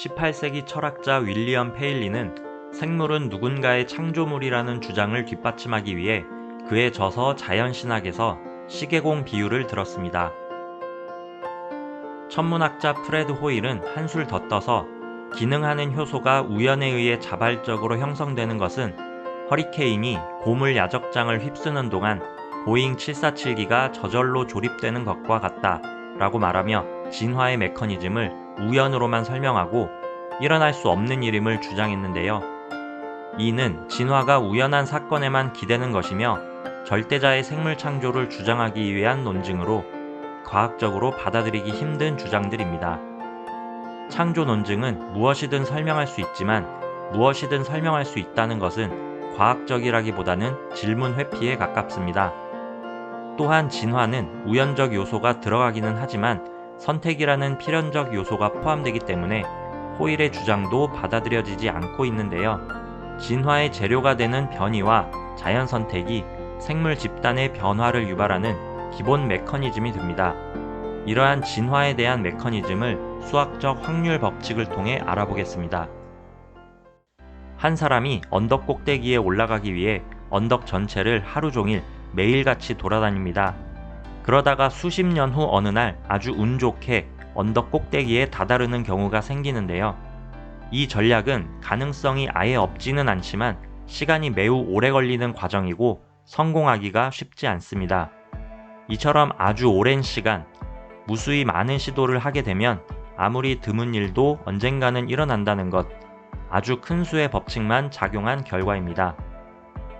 18세기 철학자 윌리엄 페일리는 생물은 누군가의 창조물이라는 주장을 뒷받침하기 위해 그의 저서 자연신학에서 시계공 비유를 들었습니다. 천문학자 프레드 호일은 한술 더 떠서 기능하는 효소가 우연에 의해 자발적으로 형성되는 것은 허리케인이 고물 야적장을 휩쓰는 동안 보잉 747기가 저절로 조립되는 것과 같다 라고 말하며 진화의 메커니즘을 우연으로만 설명하고 일어날 수 없는 일임을 주장했는데요. 이는 진화가 우연한 사건에만 기대는 것이며 절대자의 생물 창조를 주장하기 위한 논증으로 과학적으로 받아들이기 힘든 주장들입니다. 창조 논증은 무엇이든 설명할 수 있지만 무엇이든 설명할 수 있다는 것은 과학적이라기보다는 질문 회피에 가깝습니다. 또한 진화는 우연적 요소가 들어가기는 하지만 선택이라는 필연적 요소가 포함되기 때문에 호일의 주장도 받아들여지지 않고 있는데요. 진화의 재료가 되는 변이와 자연 선택이 생물 집단의 변화를 유발하는 기본 메커니즘이 됩니다. 이러한 진화에 대한 메커니즘을 수학적 확률 법칙을 통해 알아보겠습니다. 한 사람이 언덕 꼭대기에 올라가기 위해 언덕 전체를 하루 종일 매일같이 돌아다닙니다. 그러다가 수십 년 후 어느 날 아주 운 좋게 언덕 꼭대기에 다다르는 경우가 생기는데요. 이 전략은 가능성이 아예 없지는 않지만 시간이 매우 오래 걸리는 과정이고 성공하기가 쉽지 않습니다. 이처럼 아주 오랜 시간, 무수히 많은 시도를 하게 되면 아무리 드문 일도 언젠가는 일어난다는 것, 아주 큰 수의 법칙만 작용한 결과입니다.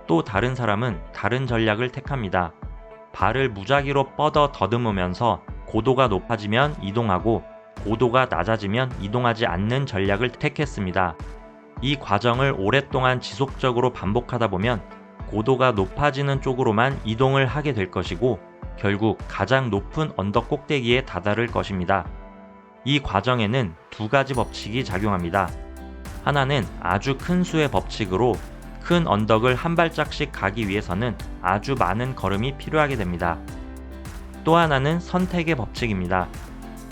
또 다른 사람은 다른 전략을 택합니다. 발을 무작위로 뻗어 더듬으면서 고도가 높아지면 이동하고 고도가 낮아지면 이동하지 않는 전략을 택했습니다. 이 과정을 오랫동안 지속적으로 반복하다 보면 고도가 높아지는 쪽으로만 이동을 하게 될 것이고 결국 가장 높은 언덕 꼭대기에 다다를 것입니다. 이 과정에는 두 가지 법칙이 작용합니다. 하나는 아주 큰 수의 법칙으로 큰 언덕을 한 발짝씩 가기 위해서는 아주 많은 걸음이 필요하게 됩니다. 또 하나는 선택의 법칙입니다.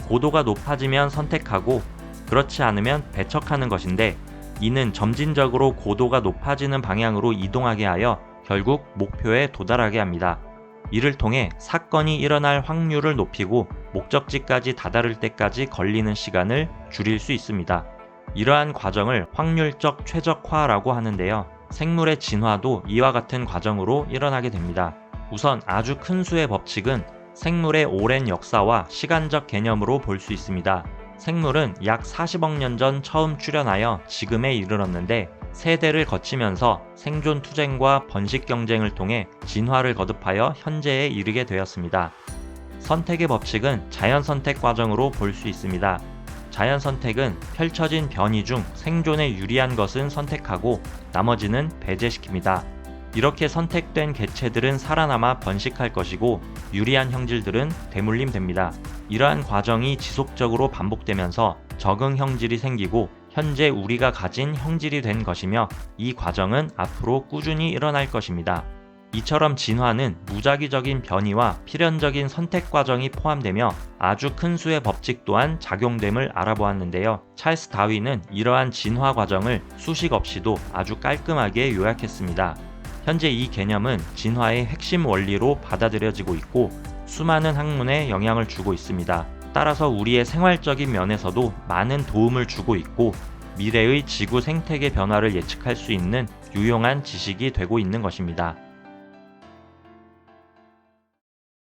고도가 높아지면 선택하고 그렇지 않으면 배척하는 것인데 이는 점진적으로 고도가 높아지는 방향으로 이동하게 하여 결국 목표에 도달하게 합니다. 이를 통해 사건이 일어날 확률을 높이고 목적지까지 다다를 때까지 걸리는 시간을 줄일 수 있습니다. 이러한 과정을 확률적 최적화라고 하는데요. 생물의 진화도 이와 같은 과정으로 일어나게 됩니다. 우선 아주 큰 수의 법칙은 생물의 오랜 역사와 시간적 개념으로 볼 수 있습니다. 생물은 약 40억 년 전 처음 출현하여 지금에 이르렀는데 세대를 거치면서 생존 투쟁과 번식 경쟁을 통해 진화를 거듭하여 현재에 이르게 되었습니다. 선택의 법칙은 자연 선택 과정으로 볼 수 있습니다. 자연 선택은 펼쳐진 변이 중 생존에 유리한 것은 선택하고 나머지는 배제시킵니다. 이렇게 선택된 개체들은 살아남아 번식할 것이고 유리한 형질들은 되물림 됩니다. 이러한 과정이 지속적으로 반복되면서 적응 형질이 생기고 현재 우리가 가진 형질이 된 것이며 이 과정은 앞으로 꾸준히 일어날 것입니다. 이처럼 진화는 무작위적인 변이와 필연적인 선택 과정이 포함되며 아주 큰 수의 법칙 또한 작용됨을 알아보았는데요. 찰스 다윈은 이러한 진화 과정을 수식 없이도 아주 깔끔하게 요약했습니다. 현재 이 개념은 진화의 핵심 원리로 받아들여지고 있고 수많은 학문에 영향을 주고 있습니다. 따라서 우리의 생활적인 면에서도 많은 도움을 주고 있고 미래의 지구 생태계 변화를 예측할 수 있는 유용한 지식이 되고 있는 것입니다.